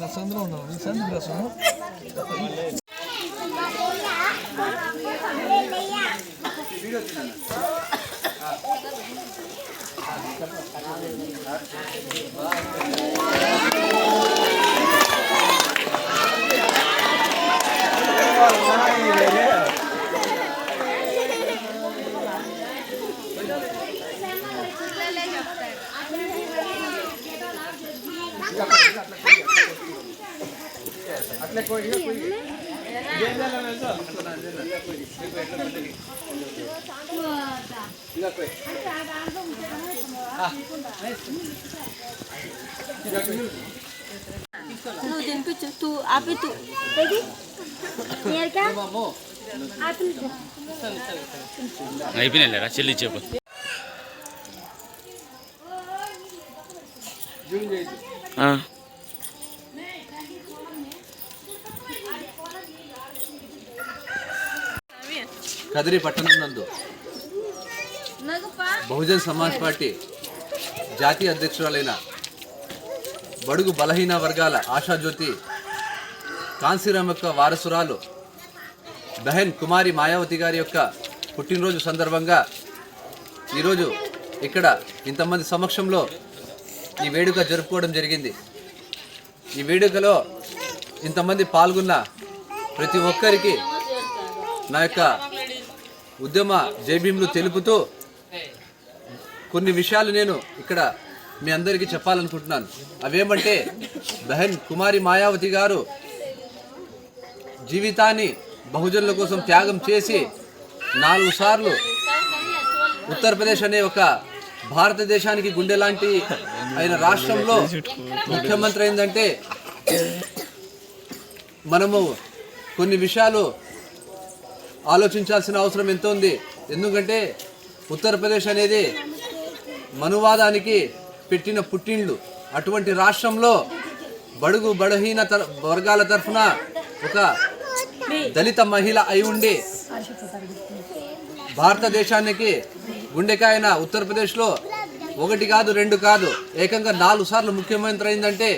నా సందులో ఉన్నాను ఈ సందు రసము నువ్వు తినిపించు తూ ఆపి తూ ఏది అయిపోయినా చెల్లి చెప్పు. ఆ, కదిరి పట్టణం నందు బహుజన్ సమాజ్ పార్టీ జాతీయ అధ్యక్షురాలైన బడుగు బలహీన వర్గాల ఆశాజ్యోతి కాంశీరామ్ యొక్క వారసురాలు బెహన్ కుమారి మాయావతి గారి యొక్క పుట్టినరోజు సందర్భంగా ఈరోజు ఇక్కడ ఇంతమంది సమక్షంలో ఈ వేడుక జరుపుకోవడం జరిగింది. ఈ వేడుకలో ఇంతమంది పాల్గొన్న ప్రతి ఒక్కరికి నా యొక్క ఉద్యమ జైభీములు తెలుపుతూ కొన్ని విషయాలు నేను ఇక్కడ మీ అందరికీ చెప్పాలనుకుంటున్నాను. అవేమంటే బహన్ కుమారి మాయావతి గారు జీవితాన్ని బహుజనుల కోసం త్యాగం చేసి నాలుగు సార్లు ఉత్తరప్రదేశ్ అనే ఒక భారతదేశానికి గుండె లాంటి అయిన రాష్ట్రంలో ముఖ్యమంత్రి అయిందంటే మనము కొన్ని విషయాలు ఆలోచించాల్సిన అవసరం ఎంతో ఉంది? ఎందుకంటే ఉత్తరప్రదేశ్ అనేది మనువాదానికి పెట్టిన పుట్టిండ్లు. అటువంటి రాష్ట్రంలో బడుగు బడహీన వర్గాల తరఫున ఒక దళిత మహిళ అయి ఉండి భారతదేశానికి గుండెకాయన ఉత్తరప్రదేశ్లో ఒకటి కాదు రెండు కాదు ఏకంగా నాలుగు సార్లు ముఖ్యమంత్రి అయిందంటే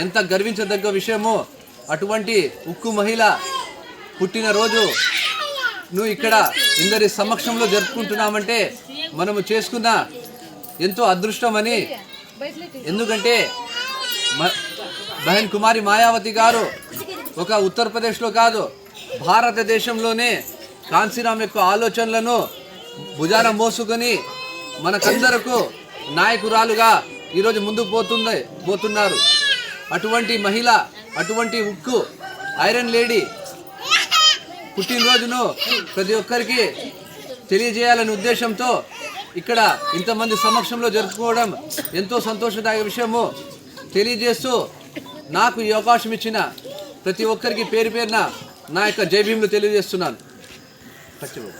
ఎంత గర్వించదగ్గ విషయమో అటువంటి ఉక్కు మహిళ పుట్టినరోజు నువ్వు ఇక్కడ ఇందరి సమక్షంలో జరుపుకుంటున్నామంటే మనము చేసుకున్న ఎంతో అదృష్టమని. ఎందుకంటే మ- బహన్ కుమారి మాయావతి గారు ఒక ఉత్తరప్రదేశ్లో కాదు భారతదేశంలోనే కాంశీరామ్ యొక్క ఆలోచనలను భుజాన మోసుకొని మనకందరకు నాయకురాలుగా ఈరోజు ముందుకు పోతుంది పోతున్నారు. అటువంటి మహిళ అటువంటి ఉక్కు ఐరన్ లేడీ పుట్టినరోజును ప్రతి ఒక్కరికి తెలియజేయాలనే ఉద్దేశంతో ఇక్కడ ఇంతమంది సమక్షంలో జరుపుకోవడం ఎంతో సంతోషదాయక విషయము. తెలియజేస్తూ నాకు ఈ అవకాశం ఇచ్చిన ప్రతి ఒక్కరికి పేరు పేరున నా యొక్క జైభీములు తెలియజేస్తున్నాను. ఖచ్చితంగా